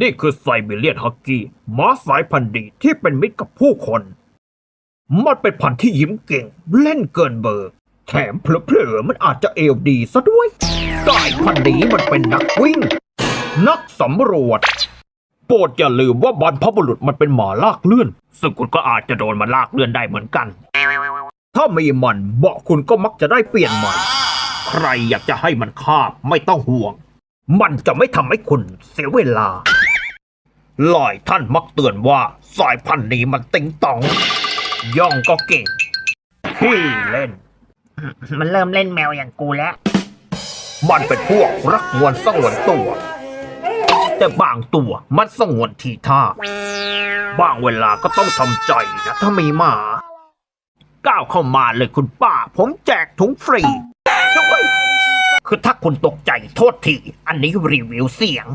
นี่คือไซบีเรียนฮักกี้หมาสายพันธุ์ดีที่เป็นมิตรกับผู้คน มันเป็นพันธุ์ที่ยิ้มเก่ง เล่นเกินเบอร์ แถมเผลอๆมันอาจจะเอวดีซะด้วยสายพันธุ์นี้มันเป็นนักวิ่ง นักสำรวจ โปรดอย่าลืมว่าบรรพบุรุษมันเป็นหมาลากเลื่อน ซึ่งคุณก็อาจจะโดนมันลากเลื่อนได้เหมือนกัน ถ้ามีมันเบาะคุณก็มักจะได้เปลี่ยนใหม่ใครอยากจะให้มันคาบไม่ต้องห่วง มันจะไม่ทำให้คุณเสียเวลา หลายท่านมักเตือนว่าสายพันธุ์นี้มันติงตอง ย่องก็เก่งที่เล่น มันเริ่มเล่นแมวอย่างกูแล้ว มันเป็นพวกรักงวนสงวนตัว แต่บางตัวมันสงวนทีท่า บางเวลาก็ต้องทำใจนะถ้ามีหมา ก้าวเข้ามาเลยคุณป้า ผมแจกถุงฟรีด้วยคือถ้าคุณตกใจโทษที อันนี้รีวิวเสียง